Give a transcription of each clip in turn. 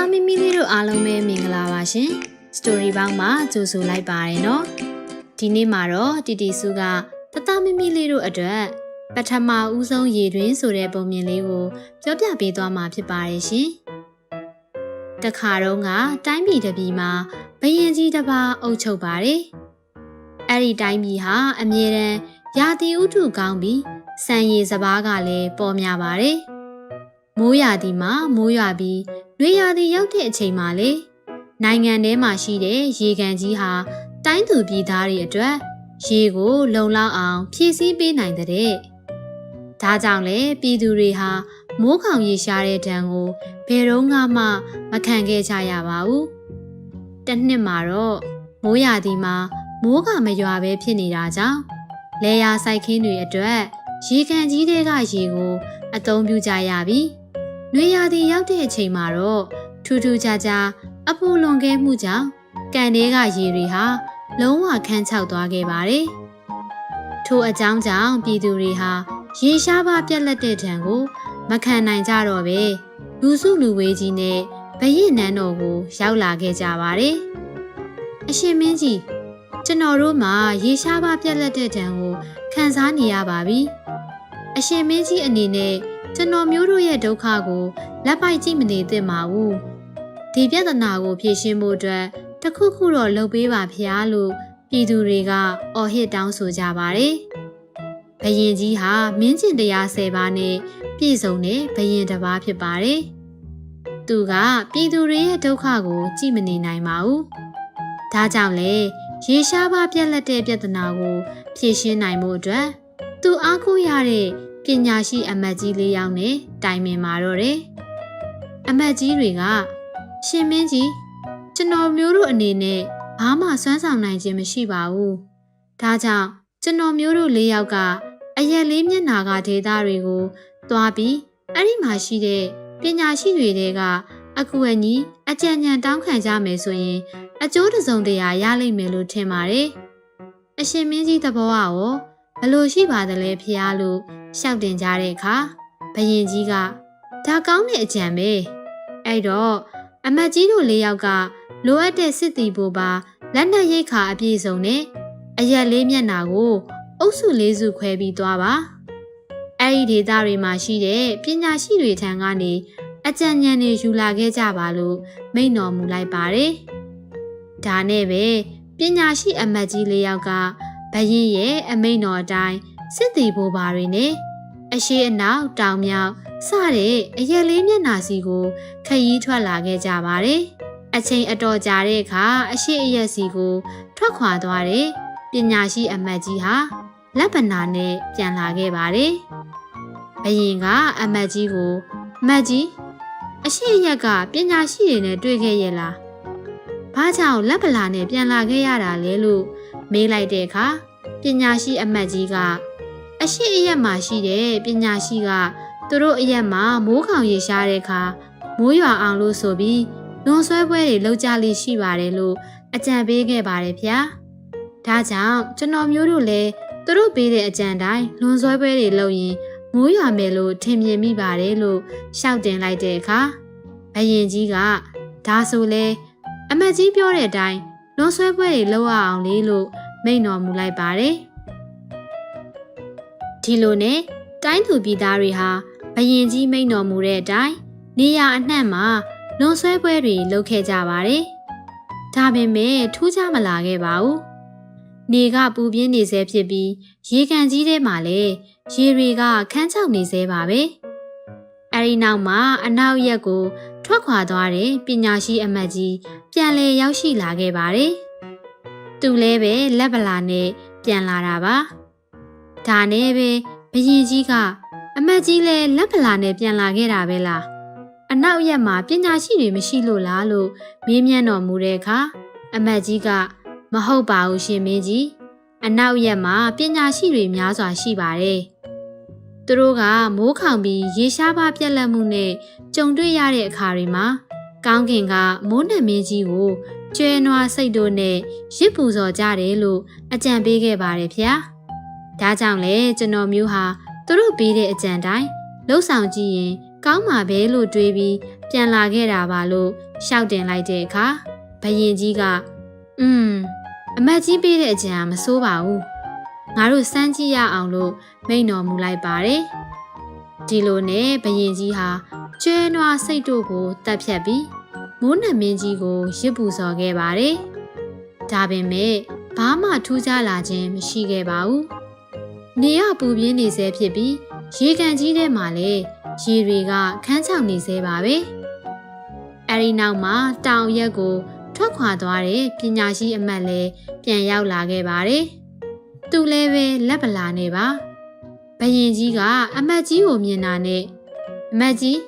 သားမီမီလေးတို့အားလုံးပဲမင်္ဂလာပါရှင်စတိုရီဘောင်းမှာကြိုဆိုလိုက်ပါရနော်ဒီနေ့မှာတော့တီတီစုကတသားမီမီလေးတို့အတွက်ပထမဦးဆုံးရေတွင်းဆိုတဲ့ပုံမြင်လေးကိုပြောပြပေးသွားမှာဖြစ်ပါတယ်ရှင်တခါတော့ကတိုင်းပြည်တစ်ပြည်မှာဘရင်ကြီးတစ်ပါးအုပ်ချုပ်ပါတယ်အဲ့ဒီတိုင်းပြည်ဟာအမြဲတမ်းရာသီဥတုကောင်းပြီးစံရည်စပားကလည်းပေါ်များပါတယ်မိုးရာသီမှာမိုးရွာပြီး နွေရာသီရောက်တဲ့အချိန်မှာလေနိုင်ငံထဲမှာရှိတဲ့ရေကန်ကြီးဟာတိုင်းသူပြည်သားတွေအတွက်ရေကိုလုံလောက်အောင်ဖြည့်ဆည်းပေးနိုင်တဲ့။ဒါကြောင့်လေပြည်သူတွေဟာမိုးခေါင်ရေရှားတဲ့ဒဏ်ကိုဘယ်တော့မှမခံခဲ့ကြရပါဘူး။တစ်နှစ်မှာတော့မိုးရာသီမှာမိုးကမရွာပဲဖြစ်နေတာကြောင့်လေယာစိုက်ခင်းတွေအတွက်ရေကန်ကြီးတွေကရေကို အသုံးပြုကြရပြီ။ နွေရာသီရောက်တဲ့အချိန်မှာတော့ထူးထူးခြားခြားအပူလွန်ခဲ့မှုကြောင့်ကန်ထဲကရေတွေဟာလုံးဝခန်းချောက်သွားခဲ့ပါတယ်။ထိုအကြောင်းကြောင့်ပြည်သူတွေဟာရေရှားပါပြက်လက်တဲ့ထံကိုမခံနိုင်ကြတော့ပဲလူစုလူဝေးကြီးနဲ့ဗရင်နန်းတော်ကိုရောက်လာခဲ့ကြပါတယ်။အရှင်မင်းကြီးကျွန်တော်တို့မှာရေရှားပါပြက်လက်တဲ့ထံကိုခံစားနေရပါပြီ။အရှင်မင်းကြီးအနေနဲ့ ကျွန်တော်မျိုးတို့ရဲ့ဒုက္ခကိုလက်ပိုက်ကြည့်မနေသင့်ပါဘူး။ဒီပြဿနာကိုဖြေရှင်းဖို့အတွက်တခုခုတော့လုပ်ပေးပါဖျားလို့ပြည်သူတွေကအော်ဟစ်တောင်းဆိုကြပါတယ်။ဘယင်ကြီးဟာမင်းကျင်တရား၁၀ပါးနဲ့ပြည့်စုံတဲ့ဘယင်တစ်ပါးဖြစ်ပါတယ်။သူကပြည်သူတွေရဲ့ဒုက္ခကိုကြည့်မနေနိုင်ပါဘူး။ဒါကြောင့်လေရေရှားပါပြက်လက်တဲ့ပြဿနာကိုဖြေရှင်းနိုင်မှုအတွက်သူအားကိုးရတဲ့ ပညာရှိအမတ်ကြီးလေးယောက်နဲ့တိုင်ပင်มาတော့တယ်။အမတ်ကြီးတွေကရှင်မင်းကြီးကျွန်တော်မျိုးတို့အနေနဲ့ဘာမှစွမ်းဆောင်နိုင်ခြင်းမရှိပါဘူး။ဒါကြောင့်ကျွန်တော်မျိုးတို့လေးယောက်ကအရက်လေးမျက်နာကဒေတာတွေကိုသွားပြီးအဲ့ဒီမှာရှိတဲ့ပညာရှိတွေတဲကအကူအညီအကြံဉာဏ်တောင်းခံကြမယ်ဆိုရင် အကျိုးတစုံတရာရလိမ့်မယ်လို့ထင်ပါတယ်။အရှင်မင်းကြီးသဘောကရောဘလို့ရှိပါသလဲဖျားလို့ရှောက်တင်ကြတဲ့အခါဘယင်ကြီးကဒါကောင်းတဲ့အကြံပဲ။အဲ့တော့အမတ်ကြီးတို့လေးယောက်ကလိုအပ်တဲ့စစ်တီဘူပါလက်နက်ရိတ်ခါအပြည့်စုံနဲ့အရက်လေးမျက်နာကိုအုပ်စုလေးစုခွဲပြီးသွားပါအဲ့ဒီဒေသတွေမှာရှိတဲ့ပညာရှိတွေထံကနေအကြံဉာဏ်တွေယူလာခဲ့ကြပါလို့မိန့်တော်မူလိုက်ပါတယ်ဒါနဲ့ပဲပညာရှိအမတ်ကြီးလေးယောက်ကဘရင်ရဲ့အမိန့်တော်အတိုင်း စစ်တီဘူပါတွေနဲ့အရှိအနောက်တောင်မြောက်စတဲ့အရက်လေးမျက်နာစီကိုခရီးထွက်လာခဲ့ကြပါတယ်။အချိန်အတော်ကြာတဲ့အခါအရှိအရက်စီကို ထွက်ခွာသွားတဲ့ပညာရှိအမတ်ကြီးဟာလက်ပနာနဲ့ပြန်လာခဲ့ပါတယ်။ဘယင်ကအမတ်ကြီးကိုမတ်ကြီးအရှိအရက်ကပညာရှိတွေနဲ့တွေ့ခဲ့ရဲ့လား။ဘာကြောင့်လက်ပလာနဲ့ပြန်လာခဲ့ရတာလဲလို့မေးလိုက်တဲ့အခါပညာရှိအမတ်ကြီးက အရှိအရက်မှာရှိတဲ့ပညာရှိကသူတို့အရက်မှာမိုးခေါင်ရေရှားတဲ့အခါမိုးရွာအောင်လို့ဆိုပြီးလွန်ဆွဲပွဲတွေလုပ်ကြလိရှိပါတယ်လို့အကြံပေးခဲ့ပါတယ်ဗျာ။ဒါကြောင့်ကျွန်တော်မျိုးတို့လည်းသူတို့ပေးတဲ့အကြံတိုင်းလွန်ဆွဲပွဲတွေလုပ်ရင်မိုးရွာမယ်လို့ထင်မြင်မိပါတယ်လို့ရှောက်တင်လိုက်တဲ့အခါဘယင်ကြီးကဒါဆိုလဲအမတ်ကြီးပြောတဲ့အတိုင်းလွန်ဆွဲပွဲတွေလုပ်ရအောင်လေလို့မိန့်တော်မူလိုက်ပါတယ်။ ဒီလိုနဲ့တိုင်းသူပြည်သားတွေဟာဘယင်ကြီးမိန့်တော်မူတဲ့အတိုင်းနေရအနှံ့မှာလွန်ဆွဲပွဲတွေလုပ်ခဲ့ကြပါတယ်။ဒါပေမဲ့ထူးခြားမလာခဲ့ပါဘူး။နေကပူပြင်းနေဆဲဖြစ်ပြီးရေကန်ကြီးထဲမှာလည်းရေတွေကခန်းချောက်နေဆဲပါပဲ။အဲဒီနောက်မှာအနောက်ရက်ကို ထွက်ခွာသွားတဲ့ပညာရှိအမတ်ကြီးပြန်လည်ရောက်ရှိလာခဲ့ပါတယ်။သူလည်းပဲလက်ပလာနဲ့ပြန်လာတာပါ။ ဒါနဲ့ပဲဘရင်ကြီးကအမတ်ကြီးလည်းလက်ပလာနဲ့ပြန်လာခဲ့တာပဲလားအနောက်ရက်မှာပညာရှိတွေမရှိလို့လားလို့မေးမြန်းတော်မူတဲ့အခါအမတ်ကြီးကမဟုတ်ပါဘူးရှင်မင်းကြီးအနောက်ရက်မှာပညာရှိတွေများစွာရှိပါတယ်သူတို့ကမိုးခေါင်ပြီးရေရှားပါပြက်လက်မှုနဲ့ကြုံတွေ့ရတဲ့အခါတွေမှာကောင်းကင်ကမိုးနံမင်းကြီးကိုကျွဲနွားစိတ်တို့နဲ့ရစ်ပူဇော်ကြတယ်လို့အကြံပေးခဲ့ပါတယ်ဗျာ ဒါကြောင့်လေကျွန်တော်မျိုးဟာသူတို့ပေးတဲ့အကြံတိုင်းလှုပ်ဆောင်ကြည့်ရင် ကောင်းမှာပဲလို့တွေးပြီးပြန်လာခဲ့တာပါလို့ရှောက်တင်လိုက်တဲ့အခါဘယင်ကြီးကอืมအမတ်ကြီးပေးတဲ့အကြံကမစိုးပါဘူးငါတို့စမ်းကြည့်ရအောင်လို့မိန့်တော်မူလိုက်ပါတယ်ဒီလိုနဲ့ဘယင်ကြီးဟာကျွဲနွားစိတ်တို့ကိုတတ်ဖြတ်ပြီးမိုးနမင်းကြီးကိုရစ်ပူစော်ခဲ့ပါတယ်ဒါပေမဲ့ဘာမှထူးခြားလာခြင်းမရှိခဲ့ပါဘူး နေရပူပြင်းနေဆဲဖြစ်ပြီးရေကန်ကြီးထဲမှာလည်းရေတွေကခန်းချောက်နေသေးပါပဲ။အဲဒီနောက်မှာတောင်ရက်ကို ထွက်ခွာသွားတဲ့ပညာရှိအမတ်လည်းပြန်ရောက်လာခဲ့ပါတယ်။သူလည်းပဲလက်ပလာနေပါ။ဘယင်ကြီးကအမတ်ကြီးကိုမြင်တာနဲ့အမတ်ကြီး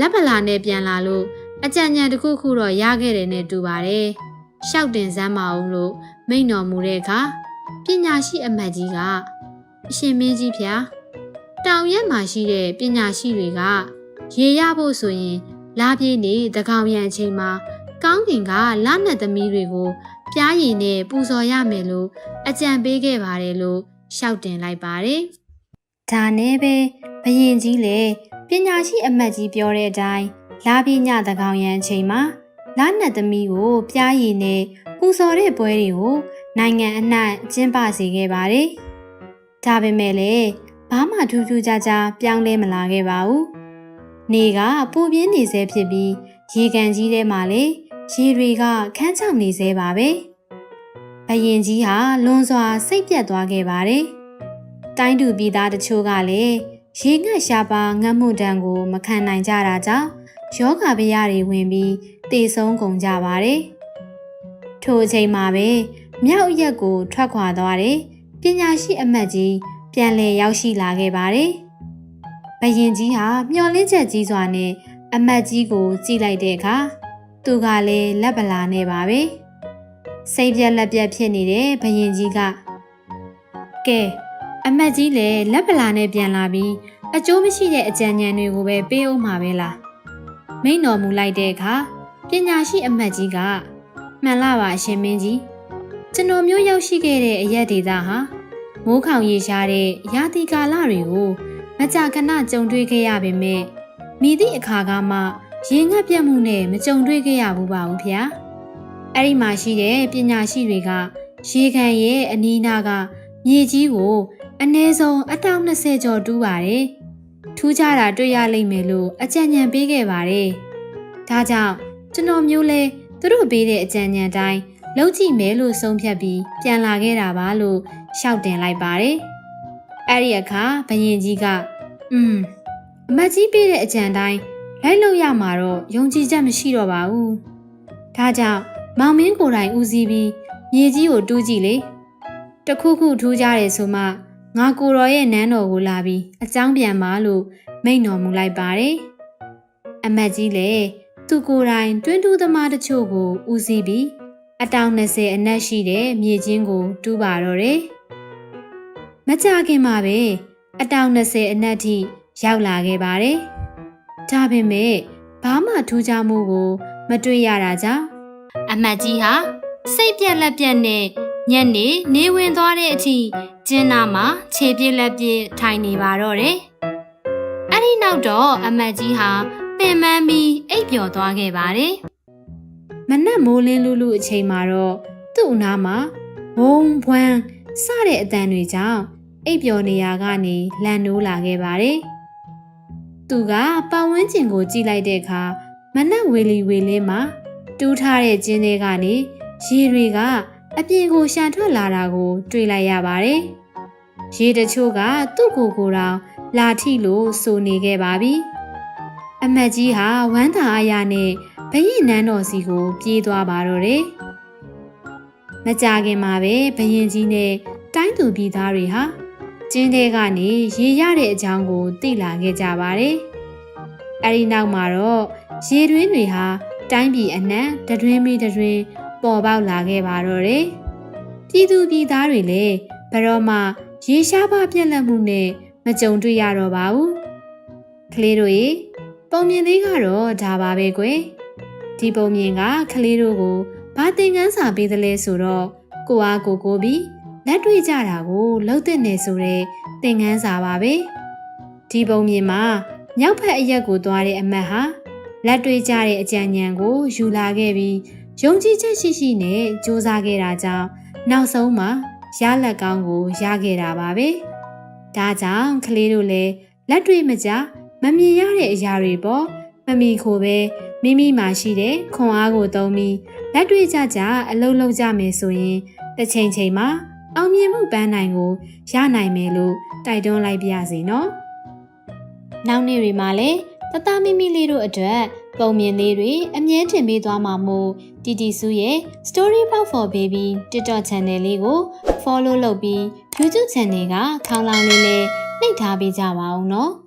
လက်ပလာနဲ့ပြန်လာလို့အကြံဉာဏ်တစ်ခုခုတော့ရခဲ့တယ်နဲ့တူပါတယ်။ရှောက်တင်စမ်းမအောင်လို့မိန့်တော်မူတဲ့အခါပညာရှိအမတ်ကြီးက အရှင်မင်းကြီးဖျားတောင်ရက်မှာရှိတဲ့ပညာရှိတွေကရေရဖို့ဆိုရင်လာပြေးနေတကောင်ရံအချိန်မှာကောင်းကင်ကလနတ်သမီးတွေကိုပြားရည်နဲ့ပူဇော်ရမယ်လို့အကြံပေးခဲ့ပါတယ်လို့ရှောက်တင်လိုက်ပါတယ်။ဒါနဲ့ပဲဘယင်ကြီးလည်းပညာရှိအမတ်ကြီးပြောတဲ့အတိုင်းလာပြေးညတကောင်ရံအချိန်မှာလနတ်သမီးကိုပြားရည်နဲ့ပူဇော်တဲ့ပွဲတွေကိုနိုင်ငံအနှံ့ကျင်းပစေခဲ့ပါတယ်။ ဒါပေမဲ့လည်းဘာမှထူးထူးခြားခြားပြောင်းလဲမလာခဲ့ပါဘူး။နေကပူပြင်းနေဆဲဖြစ်ပြီးရေကန်ကြီးထဲမှာလေရေတွေကခန်းချောက်နေဆဲပါပဲ။ဘယင်ကြီးဟာလွန်စွာစိတ်ပြတ်သွားခဲ့ပါတယ်။တိုင်းသူပြည်သားတချို့ကလည်းရေငတ်ရှားပါငတ်မှုတံကိုမခံနိုင်ကြတာကြောင့်ယောဂဗျာတွေဝင်ပြီးတေဆုံးကုန်ကြပါတယ်။ထိုအချိန်မှာပဲမြောက်ရက်ကိုထွက်ခွာသွားတဲ့ပ ညာရှိအမတ်ကြီးပြန်လည်ရောက်ရှိလာခဲ့ပါတယ်။ဘယင်ကြီးဟာမျောလင်းချက်ကြီးစွာနဲ့အမတ်ကြီးကိုကြည့်လိုက်တဲ့အခါသူကလည်းလက်ပလာနေပါပဲ။စိတ်ပြက်လက်ပြက်ဖြစ်နေတဲ့ဘယင်ကြီးကကဲအမတ်ကြီးလည်းလက်ပလာနဲ့ပြန်လာပြီးအကျိုးမရှိတဲ့အကြံဉာဏ်တွေကိုပဲပေးအောင်မှာပဲလား။မိန်တော်မူလိုက်တဲ့အခါပညာရှိအမတ်ကြီးကမှန်လားပါအရှင်မင်းကြီးကျွန်တော်မျိုးရောက်ရှိခဲ့တဲ့အရက်ဒေတာဟာ မိုးခေါင်ရေရှားတဲ့ရာသီကာလတွေကိုမကြာခဏကြုံတွေ့ခဲ့ရပေမဲ့မိသည့်အခါကမှရေငတ်ပြတ်မှုနဲ့မကြုံတွေ့ခဲ့ရဘူးပါဘူးဗျာအဲ့ဒီမှာရှိတဲ့ပညာရှိတွေကရေခံရဲ့အနီးနားကမြေကြီးကိုအနည်းဆုံးအတောင်20ကျော်တူးပါတယ်ထူးခြားတာတွေ့ရလိမ့်မယ်လို့အကြံဉာဏ်ပေးခဲ့ပါတယ်ဒါကြောင့်ကျွန်တော်မျိုးလဲသူတို့ပေးတဲ့အကြံဉာဏ်တိုင်း လုံးကြည့်မယ်လို့ဆုံးဖြတ်ပြီးပြန်လာခဲ့တာပါလို့ရှောက်တင်လိုက်ပါတယ်။အဲ့ဒီအခါဘယင်ကြီးကอืมအမတ်ကြီးပေးတဲ့အကြံတိုင်းလိုက်လို့ရမှာတော့ယုံကြည်ချက်မရှိတော့ပါဘူး။ဒါကြောင့်မောင်မင်းကိုယ်တိုင်ဦးစီးပြီးမြေကြီးကိုတူးကြည့်လေ။တခုခုထူးကြတယ်ဆိုမှငါကိုတော်ရဲ့နန်းတော်ကိုလာပြီးအကြောင်းပြန်ပါလို့မိန့်တော်မူလိုက်ပါတယ်။အမတ်ကြီးလည်းသူကိုယ်တိုင်တွင်းတူးသမားတချို့ကိုဦးစီးပြီး အတောင်20အနက်ရှိတဲ့မြေချင်းကို တူးပါတော့တယ်။မကြခင်မှာပဲအတောင်20အနက်ထိရောက်လာခဲ့ပါတယ်။ဒါပေမဲ့ဘာမှထူးခြားမှုကို မတွေ့ရတာကြောင့်အမတ်ကြီးဟာစိတ်ပြက်လက်ပြက်နဲ့ညနေနေဝင်သွားတဲ့အထိကျင်းနာမှာခြေပြက်လက်ပြက်ထိုင်နေပါတော့တယ်။အဲ့ဒီနောက်တော့အမတ်ကြီးဟာပင်ပန်းပြီးအိပ်ပျော်သွားခဲ့ပါတယ်။ မနက်မိုးလင်းလူလူအချိန်မှာတော့သူ့အနားမှာဘုံဘွမ်းစတဲ့အတန်တွေကြောင့်အိပ်ပျော်နေရကနေလန်နိုးလာခဲ့ပါတယ်။သူကပတ်ဝန်းကျင်ကိုကြည့်လိုက်တဲ့အခါမနက်ဝေလီဝေလင်းမှာတူးထားတဲ့ကျင်းတွေကနေရေတွေကအပြင်ကိုရှန်ထွက်လာတာကို တွေ့လိုက်ရပါတယ်။ရေတချို့ကသူ့ကိုယ်ကိုယ်တောင်လာထိလို့စိုးနေခဲ့ပါပြီ။အမတ်ကြီးဟာဝမ်းသာအားရနဲ့ ဘရင်နန်းတော်စီကို ပြေးသွားပါတော့တယ်။မကြခင်မှာပဲဘရင်ကြီးနဲ့တိုင်းသူပြည်သားတွေဟာကျင်းတဲကနေရေရတဲ့အကြောင်းကိုသိလာခဲ့ကြပါတယ်။အဲဒီနောက်မှာတော့ရေတွင်းတွေဟာတိုင်းပြည်အနှံ့တတွင်းမီတတွင်းပေါ်ပေါက်လာခဲ့ပါတော့တယ်။ပြည်သူပြည်သားတွေလည်းဘရောမှရေရှားပါပြက်လက်မှုနဲ့မကြုံတွေ့ရတော့ပါဘူး။ကလေးတို့ရေပုံမြင်သေးကတော့ဒါပါပဲကွယ်။ ဒီပုံမြင်ကကလေးတို့ကိုဘာသင်ခန်းစာပေးသလဲဆိုတော့ကိုအားကိုကိုပြီးလက်တွေ့ကြတာကိုလှုပ်တဲ့နေဆိုတဲ့သင်ခန်းစာပါပဲဒီပုံမြင်မှာမြောက်ဖက်အရက်ကိုသွားတဲ့အမတ်ဟာလက်တွေ့ကြတဲ့အကြံဉာဏ်ကိုယူလာခဲ့ပြီးယုံကြည်ချက်ရှိရှိနဲ့စူးစမ်းခဲ့တာကြောင့်နောက်ဆုံးမှာရလက်ကောင်းကိုရခဲ့တာပါပဲ။ဒါကြောင့်ကလေးတို့လည်းလက်တွေ့မကြမမြင်ရတဲ့အရာတွေပေါ့မမီခိုပဲ မိမိမှာရှိတဲ့ခွန်အားကိုသုံးပြီးလက်တွေ့ကြကြအလုပ်လုပ်ကြမယ်ဆိုရင်တစ်ချိန်ချိန်မှာအောင်မြင်မှုပန်းနိုင်ကိုရနိုင်မယ်လို့တိုက်တွန်းလိုက်ပါရစေနော်။နောက်နေ့တွေမှာလည်းတတမိမိလေးတို့အတွက်ပုံမြင်လေးတွေအမြဲတင်ပေးသွားမှာမို့တီတီစုရဲ့ Story About for Baby TikTok channel လေးကို follow လုပ်ပြီး YouTube channel ကခေါင်းလောင်းလေးလေးနှိပ်ထားပေးကြပါဦးနော်။